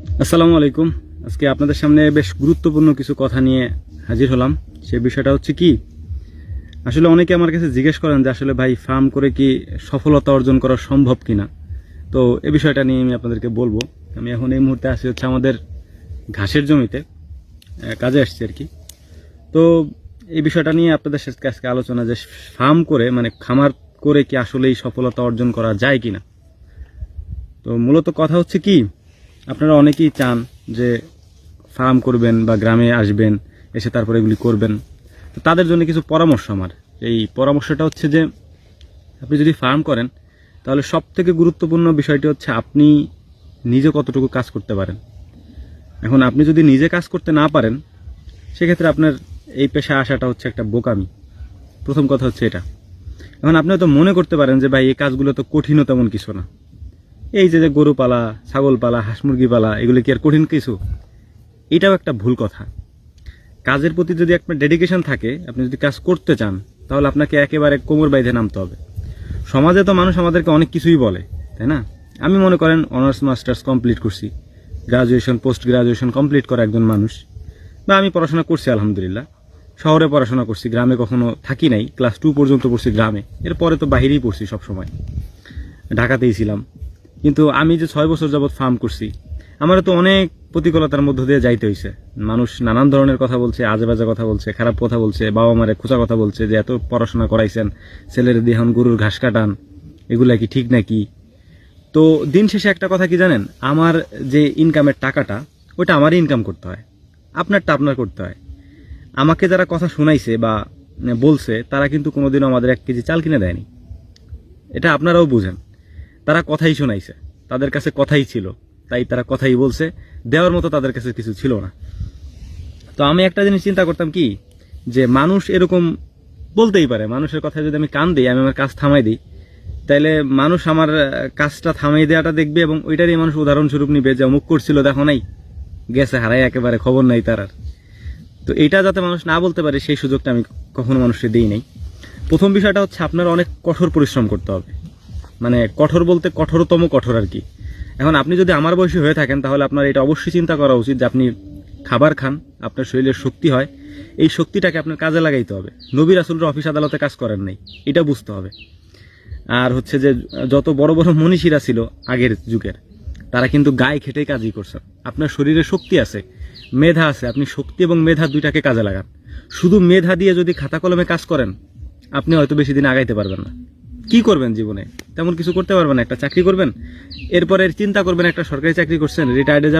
আসসালামু আলাইকুম। আজকে আপনাদের সামনে বেশ গুরুত্বপূর্ণ কিছু কথা নিয়ে হাজির হলাম। সে বিষয়টা হচ্ছে কি? আসলে অনেকে আমার কাছে জিজ্ঞেস করেন যে আসলে ভাই, ফার্ম করে কি সফলতা অর্জন করা সম্ভব কিনা? তো এ বিষয়টা নিয়ে আমি আপনাদেরকে বলব। আমি এখন এই মুহূর্তে আসি হচ্ছে আমাদের ঘাসের জমিতে কাজে আসছি আর কি। তো এই বিষয়টা নিয়ে আপনাদের সাথে আজকে আলোচনা যে ফার্ম করে মানে খামার করে কি আসলেই সফলতা অর্জন করা যায় কিনা? তো মূলত কথা হচ্ছে কি আপনারা অনেকেই চান যে ফার্ম করবেন বা গ্রামে আসবেন, এসে তারপরে এগুলি করবেন। তো তাদের জন্য কিছু পরামর্শ আমার। এই পরামর্শটা হচ্ছে যে, আপনি যদি ফার্ম করেন, তাহলে সব থেকে গুরুত্বপূর্ণ বিষয়টি হচ্ছে আপনি নিজে কতটুকু কাজ করতে পারেন। এখন আপনি যদি নিজে কাজ করতে না পারেন, সেক্ষেত্রে আপনার এই পেশায় আসাটা হচ্ছে একটা বোকামি। প্রথম কথা হচ্ছে এটা। এখন আপনি হয়তো মনে করতে পারেন যে, ভাই, এই কাজগুলো তো কঠিনও তেমন কিছু না। এই যে যে গরু পালা, ছাগল পালা, হাঁস মুরগি পালা, এগুলো কি আর কঠিন কিছু? এটাও একটা ভুল কথা। কাজের প্রতি যদি আপনার ডেডিকেশন থাকে, আপনি যদি কাজ করতে চান, তাহলে আপনাকে একেবারে কোমর বাইধে নামতে হবে। সমাজে তো মানুষ আমাদেরকে অনেক কিছুই বলে, তাই না? আমি মনে করেন অনার্স মাস্টার্স কমপ্লিট করছি। গ্রাজুয়েশন পোস্ট গ্রাজুয়েশন কমপ্লিট করা একজন মানুষ। বা আমি পড়াশোনা করছি, আলহামদুলিল্লাহ। শহরে পড়াশোনা করছি, গ্রামে কখনো থাকি নাই, ক্লাস টু পর্যন্ত পড়ছি গ্রামে। এরপরে তো বাহিরেই পড়ছি সবসময়। ঢাকাতেই ছিলাম। কিন্তু আমি যে ছয় বছর যাবৎ ফার্ম করছি আমার তো অনেক প্রতিকূলতার মধ্য দিয়ে যাইতে হয়েছে মানুষ নানান ধরনের কথা বলছে আজে বাজে কথা বলছে, খারাপ কথা বলছে, বাবা মারে খোঁচা কথা বলছে যে এত পড়াশোনা করাইছেন, ছেলের দেহন গরুর ঘাস কাটান, এগুলা কি ঠিক নাকি? তো দিন শেষে একটা কথা কি জানেন? আমার যে ইনকামের টাকাটা ওটা আমারই ইনকাম করতে হয়। আপনারটা আপনার করতে হয়। আমাকে যারা কথা শোনাইছে বা বলছে, তারা কিন্তু কোনোদিনও আমাদের এক কেজি চাল কিনে দেয়নি। এটা আপনারাও বুঝেন। তারা কথাই শোনাইছে। তাদের কাছে কথাই ছিল। তাই তারা কথাই বলছে। দেওয়ার মতো তাদের কাছে কিছু ছিল না। তো আমি একটা জিনিস চিন্তা করতাম কি, যে মানুষ এরকম বলতেই পারে। মানুষের কথা যদি আমি কান দিই, আমি আমার কাজ থামাই দিই, তাইলে মানুষ আমার কাজটা থামাই দেওয়াটা দেখবে এবং ওইটারই মানুষ উদাহরণস্বরূপ নিবে যে অমুক করছিল, দেখো নাই, গেছে হারাই একেবারে খবর নাই তার আর। তো এটা যাতে মানুষ না বলতে পারে, সেই সুযোগটা আমি কখনো মানুষকে দিই নাই। প্রথম বিষয়টা হচ্ছে আপনার অনেক কঠোর পরিশ্রম করতে হবে। মানে কঠোর বলতে কঠোরতম কঠোর আর কি। এখন আপনি যদি আমার বয়সী হয়ে থাকেন, তাহলে আপনার এটা অবশ্যই চিন্তা করা উচিত যে আপনি খাবার খান, আপনার শরীরের শক্তি হয়। এই শক্তিটাকে আপনার কাজে লাগাইতে হবে। নবীর রাসুলের অফিস আদালতে কাজ করেন নাই, এটা বুঝতে হবে। আর হচ্ছে যে, যত বড় বড় মনীষীরা ছিল আগের যুগের, তারা কিন্তু গায়ে খেটেই কাজই করছেন। আপনার শরীরে শক্তি আছে, মেধা আছে, আপনি শক্তি এবং মেধা দুইটাকে কাজে লাগান। শুধু মেধা দিয়ে যদি খাতা কলমে কাজ করেন, আপনি হয়তো বেশি দিন আগাইতে পারবেন না। কি করবেন জীবনে? তেমন কিছু করতে পারবেন একটা চাকরি করবেন এরপরে চিন্তা করবেন, একটা সরকারি চাকরি করছেন রিটায়ার্ডে যাবেন।